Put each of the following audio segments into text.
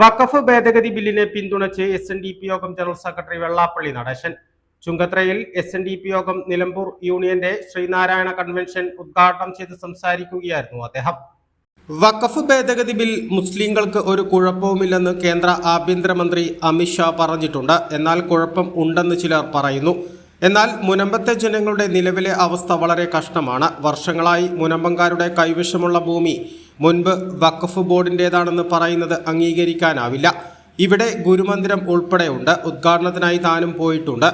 വഖഫ് ഭേദഗതി ബില്ലിനെ പിന്തുണച്ച് എസ് എൻ ഡി പി യോഗം ജനറൽ സെക്രട്ടറി വെള്ളാപ്പള്ളി നടേശൻ. ചുങ്കത്രയിൽ എസ് എൻ ഡി പി യോഗം നിലമ്പൂർ യൂണിയന്റെ ശ്രീനാരായണ കൺവെൻഷൻ ഉദ്ഘാടനം ചെയ്ത് സംസാരിക്കുകയായിരുന്നു അദ്ദേഹം. വഖഫ് ഭേദഗതി ബിൽ മുസ്ലിങ്ങൾക്ക് ഒരു കുഴപ്പവുമില്ലെന്ന് കേന്ദ്ര ആഭ്യന്തരമന്ത്രി അമിത്ഷാ പറഞ്ഞിട്ടുണ്ട്. എന്നാൽ കുഴപ്പം ഉണ്ടെന്ന് ചിലർ പറയുന്നു. എന്നാൽ മുനമ്പത്തെ ജനങ്ങളുടെ നിലവിലെ അവസ്ഥ വളരെ കഷ്ടമാണ്. വർഷങ്ങളായി മുനമ്പങ്കാരുടെ കൈവശമുള്ള ഭൂമി മുൻപ് വഖഫ് ബോർഡിന്റേതാണെന്ന് പറയുന്നത് അംഗീകരിക്കാനാവില്ല. ഇവിടെ ഗുരുമന്ദിരം ഉൾപ്പെടെയുണ്ട്. ഉദ്ഘാടനത്തിനായി താനും പോയിട്ടുണ്ട്.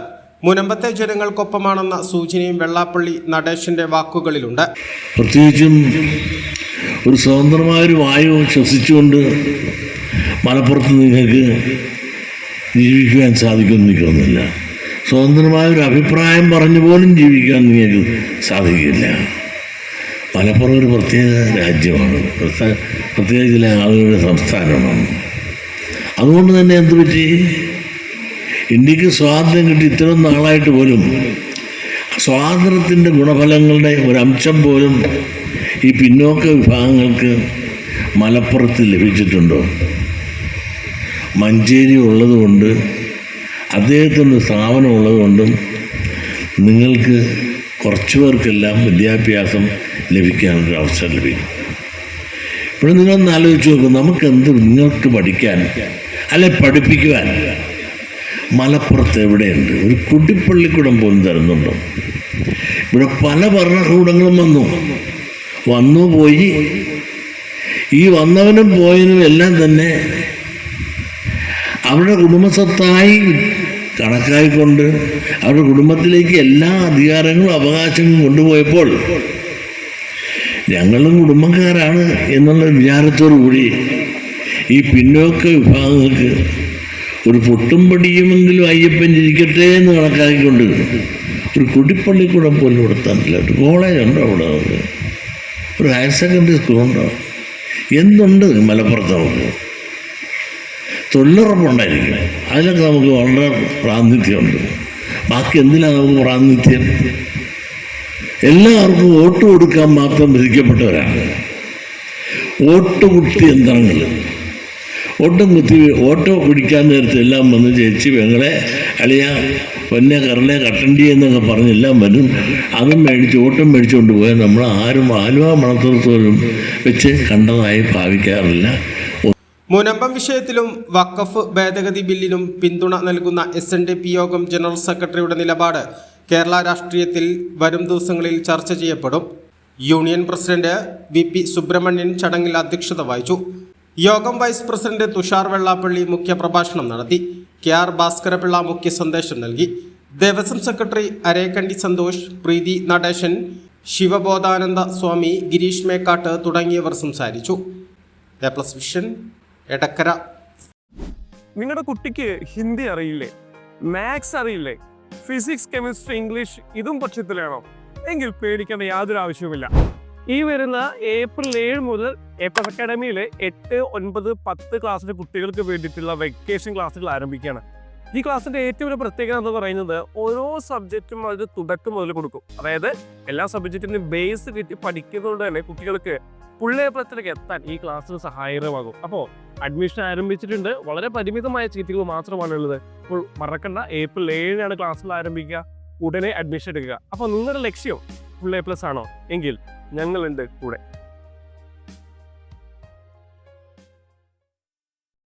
മുനമ്പത്തെ ജനങ്ങൾക്കൊപ്പമാണെന്ന സൂചനയും വെള്ളാപ്പള്ളി നടേശന്റെ വാക്കുകളിലുണ്ട്. പ്രത്യേകിച്ചും ഒരു സ്വതന്ത്രമായൊരു വായു ശ്വസിച്ചുകൊണ്ട് മലപ്പുറത്ത് നിങ്ങൾക്ക് ജീവിക്കുവാൻ സാധിക്കുമെന്ന് എനിക്ക് തോന്നുന്നില്ല സ്വതന്ത്രമായൊരു അഭിപ്രായം പറഞ്ഞു പോലും ജീവിക്കാൻ നിങ്ങൾക്ക് സാധിക്കില്ല. മലപ്പുറം ഒരു പ്രത്യേക രാജ്യമാണ്. പ്രത്യേക ചില ആളുകളുടെ സംസ്ഥാനമാണ്. അതുകൊണ്ട് തന്നെ എന്ത് പറ്റി? ഇന്ത്യയ്ക്ക് സ്വാതന്ത്ര്യം കിട്ടി ഇത്രയും നാളായിട്ട് പോലും സ്വാതന്ത്ര്യത്തിന്റെ ഗുണഫലങ്ങളുടെ ഒരംശം പോലും ഈ പിന്നോക്ക വിഭാഗങ്ങൾക്ക് മലപ്പുറത്ത് ലഭിച്ചിട്ടുണ്ടോ? മഞ്ചേരി ഉള്ളതുകൊണ്ട് അദ്ദേഹത്തിന്റെ സ്ഥാപനം ഉള്ളതുകൊണ്ടും നിങ്ങൾക്ക് കുറച്ച് പേർക്കെല്ലാം വിദ്യാഭ്യാസം ലഭിക്കാനൊരു അവസരം ലഭിക്കും. ഇവിടെ നിങ്ങളൊന്ന് ആലോചിച്ച് നോക്കും നമുക്കെന്ത് നിങ്ങൾക്ക് പഠിക്കാൻ അല്ലെ പഠിപ്പിക്കുവാൻ? മലപ്പുറത്ത് എവിടെയുണ്ട്? ഒരു കുട്ടിപ്പള്ളിക്കൂടം പോലും തരുന്നുണ്ടോ? ഇവിടെ പല ഭരണകൂടങ്ങളും വന്നു. വന്നു പോയി. ഈ വന്നവനും പോയതിനും എല്ലാം തന്നെ അവരുടെ കുടുംബസ്വത്തായി കണക്കായിക്കൊണ്ട് അവരുടെ കുടുംബത്തിലേക്ക് എല്ലാ അധികാരങ്ങളും അവകാശങ്ങളും കൊണ്ടുപോയപ്പോൾ ഞങ്ങളും കുടുംബക്കാരാണ് എന്നുള്ള വിചാരത്തോടു കൂടി ഈ പിന്നോക്ക വിഭാഗങ്ങൾക്ക് ഒരു പൊട്ടും പടിയുമെങ്കിലും അയ്യപ്പൻ ജനിക്കട്ടെ എന്ന് കണക്കാക്കിക്കൊണ്ട് ഒരു കുടിപ്പള്ളിക്കൂടം പോലും കൊടുത്താനില്ല ഒരു കോളേജ് ഉണ്ടോ അവിടെ ഒരു ഹയർ സെക്കൻഡറി സ്കൂളുണ്ടോ? എന്തുണ്ട് മലപ്പുറത്ത് നമുക്ക് തൊഴിലുറപ്പുണ്ടായിരിക്കും അതിലൊക്കെ നമുക്ക് വളരെ പ്രാതിനിധ്യമുണ്ട്. ബാക്കി എന്തിനാണ് നമുക്ക് പ്രാതിനിധ്യം? എല്ലാവർക്കും വോട്ട് കൊടുക്കാൻ മാത്രം വിധിക്കപ്പെട്ടവരാണ് വോട്ട് കുത്തി യന്ത്രങ്ങൾ ഓട്ടം കുത്തി ഓട്ടോ പിടിക്കാൻ നേരത്തെ എല്ലാം വന്ന് ചേച്ചി പെങ്ങളെ അളിയ പൊന്നെ കറലെ കട്ടണ്ടി എന്നൊക്കെ പറഞ്ഞ് എല്ലാം വരും. അതും മേടിച്ച് ഓട്ടം മേടിച്ചുകൊണ്ട് പോയാൽ നമ്മൾ ആരും ആലുവ മണത്തോളം വെച്ച് കണ്ടതായി ഭാവിക്കാറില്ല. മുനമ്പം വിഷയത്തിലും വഖഫ് ഭേദഗതി ബില്ലിനും പിന്തുണ നൽകുന്ന എസ് എൻ ഡി പി യോഗം ജനറൽ സെക്രട്ടറിയുടെ നിലപാട് കേരള രാഷ്ട്രീയത്തിൽ വരും ദിവസങ്ങളിൽ ചർച്ച ചെയ്യപ്പെടും. Union president V P Subramanian ചടങ്ങിൽ അധ്യക്ഷത വഹിച്ചു. യോഗം വൈസ് പ്രസിഡന്റ് തുഷാർ വെള്ളാപ്പള്ളി മുഖ്യപ്രഭാഷണം നടത്തി. കെ ആർ ഭാസ്കരപിള്ള മുഖ്യ സന്ദേശം നൽകി. ദേവസ്വം സെക്രട്ടറി അരേക്കണ്ടി സന്തോഷ് പ്രീതി നടേശൻ ശിവബോധാനന്ദ സ്വാമി ഗിരീഷ് മേക്കാട്ട് തുടങ്ങിയവർ സംസാരിച്ചു. A plus vision Edakkara. നിങ്ങളുടെ കുട്ടിക്ക് ഹിന്ദി അറിയില്ലേ? മാത്സ് അറിയില്ലേ? ഫിസിക്സ് കെമിസ്ട്രി ഇംഗ്ലീഷ് ഇതും പക്ഷത്തിലാണോ എങ്കിൽ പേടിക്കേണ്ട യാതൊരു ആവശ്യവുമില്ല. ഈ വരുന്ന ഏപ്രിൽ ഏഴ് മുതൽ ഏപ്രിൽ അക്കാഡമിയിലെ എട്ട് ഒൻപത് പത്ത് ക്ലാസ്സിലെ കുട്ടികൾക്ക് വേണ്ടിയിട്ടുള്ള വെക്കേഷൻ ക്ലാസ്സുകൾ ആരംഭിക്കുകയാണ്. ഈ ക്ലാസ്സിന്റെ ഏറ്റവും വലിയ പ്രത്യേകത എന്ന് പറയുന്നത് ഓരോ സബ്ജക്റ്റും അതിന് തുടക്കം മുതൽ കൊടുക്കും. അതായത് എല്ലാ സബ്ജക്റ്റിനും ബേസ് കിട്ടി പഠിക്കുന്നതുകൊണ്ട് തന്നെ കുട്ടികൾക്ക് പുള്ളേപ്രത്തിലേക്ക് എത്താൻ ഈ ക്ലാസ്സിന് സഹായകരമാകും. അപ്പോൾ അഡ്മിഷൻ ആരംഭിച്ചിട്ടുണ്ട്. വളരെ പരിമിതമായ സീറ്റുകൾ മാത്രമാണ് ഉള്ളത് അപ്പോൾ മറക്കണ്ട. ഏപ്രിൽ ഏഴിനാണ് ക്ലാസ്സുകൾ ആരംഭിക്കുക. ഉടനെ അഡ്മിഷൻ എടുക്കുക. അപ്പോൾ നിങ്ങളുടെ ലക്ഷ്യം ഫുൾ എ പ്ലസ് ആണോ? എങ്കിൽ ഞങ്ങളുണ്ട് കൂടെ.